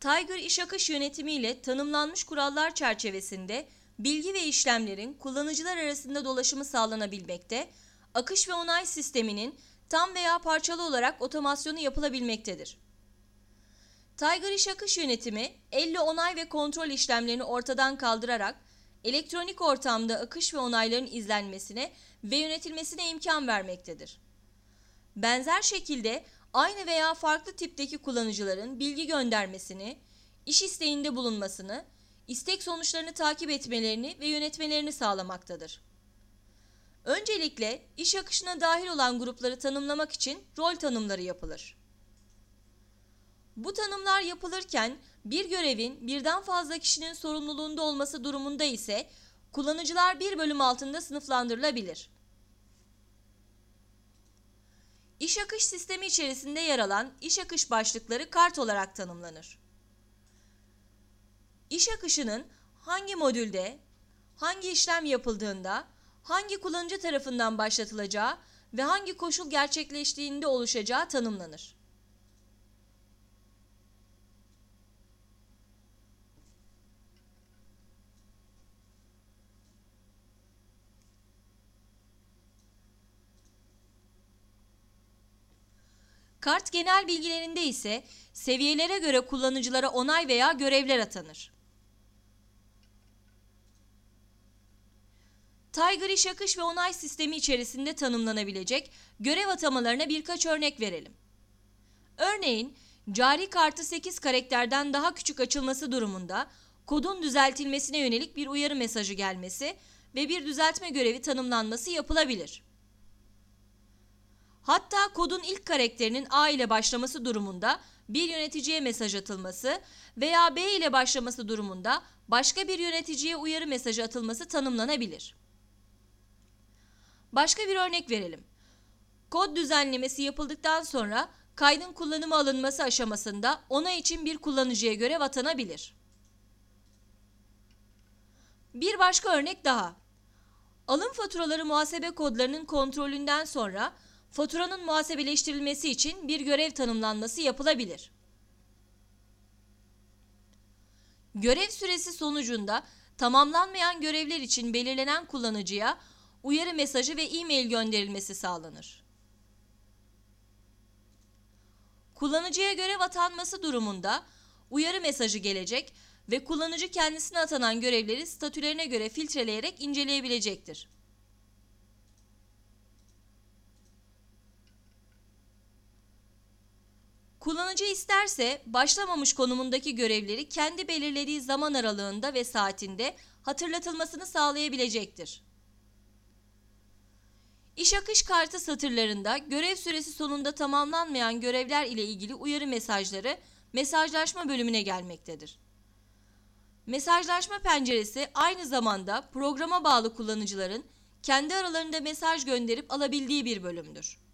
Tiger iş akış yönetimi ile tanımlanmış kurallar çerçevesinde bilgi ve işlemlerin kullanıcılar arasında dolaşımı sağlanabilmekte, akış ve onay sisteminin tam veya parçalı olarak otomasyonu yapılabilmektedir. Tiger iş akış yönetimi, elle onay ve kontrol işlemlerini ortadan kaldırarak elektronik ortamda akış ve onayların izlenmesine ve yönetilmesine imkan vermektedir. Benzer şekilde aynı veya farklı tipteki kullanıcıların bilgi göndermesini, iş isteğinde bulunmasını, istek sonuçlarını takip etmelerini ve yönetmelerini sağlamaktadır. Öncelikle iş akışına dahil olan grupları tanımlamak için rol tanımları yapılır. Bu tanımlar yapılırken bir görevin birden fazla kişinin sorumluluğunda olması durumunda ise kullanıcılar bir bölüm altında sınıflandırılabilir. İş akış sistemi içerisinde yer alan iş akış başlıkları kart olarak tanımlanır. İş akışının hangi modülde, hangi işlem yapıldığında, hangi kullanıcı tarafından başlatılacağı ve hangi koşul gerçekleştiğinde oluşacağı tanımlanır. Kart genel bilgilerinde ise seviyelere göre kullanıcılara onay veya görevler atanır. Tiger iş akış ve onay sistemi içerisinde tanımlanabilecek görev atamalarına birkaç örnek verelim. Örneğin cari kartı 8 karakterden daha küçük açılması durumunda kodun düzeltilmesine yönelik bir uyarı mesajı gelmesi ve bir düzeltme görevi tanımlanması yapılabilir. Hatta kodun ilk karakterinin A ile başlaması durumunda bir yöneticiye mesaj atılması veya B ile başlaması durumunda başka bir yöneticiye uyarı mesajı atılması tanımlanabilir. Başka bir örnek verelim. Kod düzenlemesi yapıldıktan sonra kaydın kullanıma alınması aşamasında ona için bir kullanıcıya görev atanabilir. Bir başka örnek daha. Alım faturaları muhasebe kodlarının kontrolünden sonra faturanın muhasebeleştirilmesi için bir görev tanımlanması yapılabilir. Görev süresi sonucunda tamamlanmayan görevler için belirlenen kullanıcıya uyarı mesajı ve e-mail gönderilmesi sağlanır. Kullanıcıya görev atanması durumunda uyarı mesajı gelecek ve kullanıcı kendisine atanan görevleri statülerine göre filtreleyerek inceleyebilecektir. Kullanıcı isterse başlamamış konumundaki görevleri kendi belirlediği zaman aralığında ve saatinde hatırlatılmasını sağlayabilecektir. İş akış kartı satırlarında görev süresi sonunda tamamlanmayan görevler ile ilgili uyarı mesajları mesajlaşma bölümüne gelmektedir. Mesajlaşma penceresi aynı zamanda programa bağlı kullanıcıların kendi aralarında mesaj gönderip alabildiği bir bölümdür.